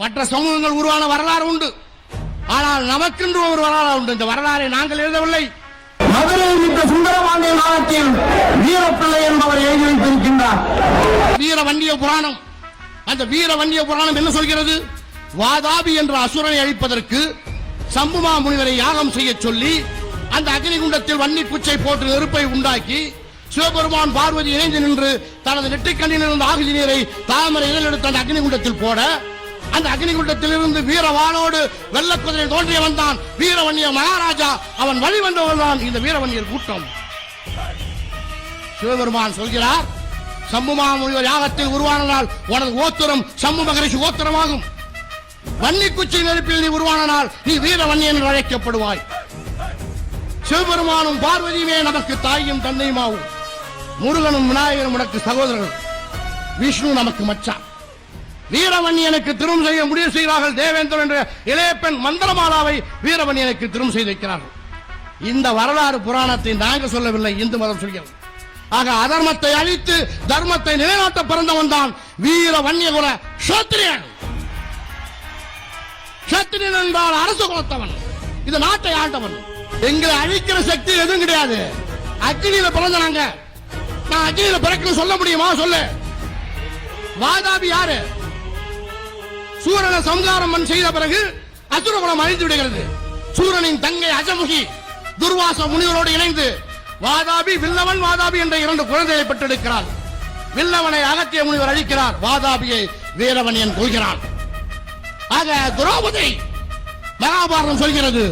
மற்ற சமூகங்கள் உருவான வரலாறு உண்டு. ஆனால் நமக்கென்று ஒரு வரலாறு உண்டு. இந்த வரலாறை நாங்கள் எழுதவில்லை. மதுரையில் மிக்க சுந்தரபாண்டியன் காலத்தில் வீரப்பிள்ளை என்பவர் எழுதி வைத்திருக்கின்றார். வீர வண்டிய புராணம். அந்த வீர வண்டிய புராணம் என்ன சொல்கிறது? வாதாபி என்ற அசுரனை அழிப்பதற்கு சம்புமா முனிவரை யாகம் செய்ய சொல்லி அந்த அக்னிகுண்டத்தில் வன்னி குச்சை போட்டு நெருப்பை உண்டாக்கி சிவபெருமான் பார்வதி இணைந்து நின்று தனது நெற்றிக்கண்ணில் இருந்த ஆகுதி நீரை தாமரை இதழ் எடுத்து அந்த அக்னிகுண்டத்தில் போட அந்த அக்னிகுண்டத்திலிருந்து வீரவானோடு வெள்ளக்குதிரை தோன்றிய வந்தான். வீரவன்னிய மகாராஜா அவன் வழி வந்தவன்தான் இந்த வீரவன்னியர் கூட்டம். சிவபெருமான் சொல்கிறார் சம்முமா முனிவர் யாகத்தில் உருவானனால் உனது ஓத்திரம் சம்பு மகரிஷி ஓத்திரமாகும் வன்னி குச்சி நெருப்பில் நீ உருவானனால் நீ வீர வன்னி என்று அழைக்கப்படுவாய். சிவபெருமானும் பார்வதியுமே நமக்கு தாயும் தந்தையுமாவும் முருகனும் விநாயகரும் உனக்கு சகோதரர்கள். விஷ்ணு நமக்கு மச்சான். வீரவன்னியனுக்கு திரும்ப செய்ய முடிவு செய்கிறார்கள் தேவேந்திரன் என்ற இளைய பெண் மந்திரமாலாவை வீரவன்னியனுக்கு திரும்ப செய்து வைக்கிறார்கள் இந்த வரலாறு புராணத்தை நாங்கள் சொல்லவில்லை இந்து மதம் சொல்கிறது. ஆக அதர்மத்தை அழித்து தர்மத்தை நிலைநாட்ட பிறந்தவன் தான் வீர வன்னியகுல சத்திரியன் சத்திரியன் என்றால் அரசு குலத்தவன். இது நாட்டை ஆண்டவன். எங்களை அழிக்கிற சக்தி எதுவும் கிடையாது. அக்னியில பிறந்த நாங்க. நான் அக்னியில பிறக்கணும் சொல்ல முடியுமா? சொல்லு. வாதாபி யாரு? சூரனை சம்ஹாரம் செய்த பிறகு அசுரகுலம் அழிந்து விடுகிறது. சூரனின் தங்கை அஜமுகி துர்வாச முனிவரோடு இணைந்து வாதாபி வில்லவன் வாதாபி என்ற இரண்டு குழந்தைகளை பெற்றெடுக்கிறார் வில்லவனை அகத்திய முனிவர் அழிக்கிறார். வாதாபியை வீரவன் என் கொள்கிறான். ஆக துரோபதி மகாபாரதம் சொல்கிறது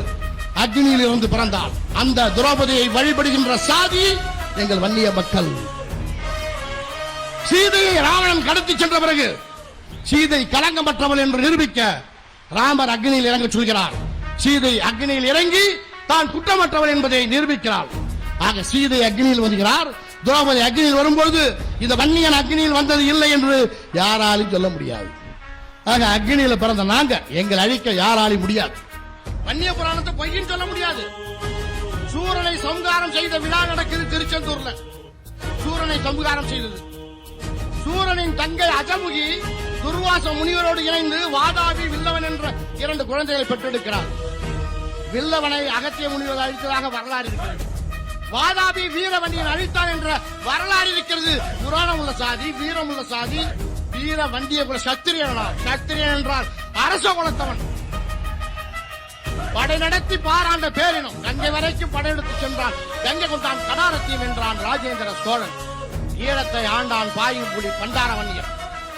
அக்னியில் இருந்து பிறந்தாள். அந்த துரோபதியை வழிபடுகின்ற சாதி எங்கள் வன்னிய மக்கள். சீதையை ராவணன் கடத்தி சென்ற பிறகு சீதை களங்கமற்றவள் என்று நிரூபிக்க ராமர் அக்னியில் இறங்க சொல்கிறார். சீதை அக்னியில் இறங்கி தான் குற்றமற்றவள் என்பதை நிரூபிக்கிறாள். ஆக சீதை அக்னியில் வருகிறார். துரோபதி அக்னியில் வரும்பொழுது இந்த வன்னியன் அக்னியில் வந்தது இல்லை என்று யாராலும் சொல்ல முடியாது. ஆக அக்னியில பிறந்த நாங்க எங்கள் அழிக்க யாராலும் முடியாது. வன்னிய புராணத்தை பொய்யும் சொல்ல முடியாது. சூரனை சமுகாரம் செய்த விழா நடக்குது திருச்செந்தூர்ல. சூரனை சம்காரம் செய்தது. சூரனின் தங்கை அஜமுகி துர்வாச முனிவரோடு இணைந்து வாதாபி வில்லவன் என்ற இரண்டு குழந்தைகளை பெற்றெடுக்கிறார். வில்லவனை அகத்திய முனிவர் அழித்ததாக வரலாறு இருக்கிறது. வாதாபி வீரவண்டியன் அழித்தான் என்ற வரலாறு இருக்கிறது. புராணம் உள்ள சாதி வீரம் உள்ள சாதி வீர வண்டிய குல சத்திரியனா சத்திரியன் என்றால் அரச குலத்தவன். படை நடத்தி பாராண்ட பேரினம் கங்கை வரைக்கும் படையெடுத்து சென்றான். கங்கை கொண்டான் கடாரத்தையும் என்றான் ராஜேந்திர சோழன். ஈழத்தை ஆண்டான் பாயும் புலி பண்டார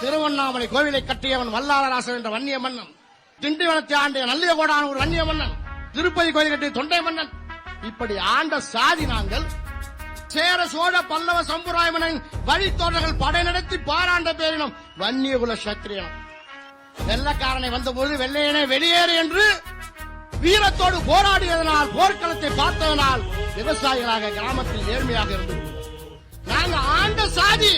திருவண்ணாமலை கோவிலை கட்டியவன் வல்லாளராசன் என்ற வன்னிய மன்னன். திண்டிவனத்தை ஆண்டிய நல்லியகோடான ஒரு வன்னிய மன்னன். திருப்பதி கோயில் கட்டிய தொண்டை மன்னன். இப்படி ஆண்ட சாதி நாங்கள் சேர சோழ பல்லவ சம்புராயமனின் வழித்தோழர்கள் படை நடத்தி பாராண்ட பேரினம் வன்னியகுல சத்திரியனம் வெள்ளக்காரனை வந்தபோது வெள்ளையனே வெளியேறு என்று வீரத்தோடு போராடியதனால் போர்க்களத்தை பார்த்ததனால் விவசாயிகளாக கிராமத்தில் ஏழ்மையாக இருந்தது நாங்கள் ஆண்ட சாதி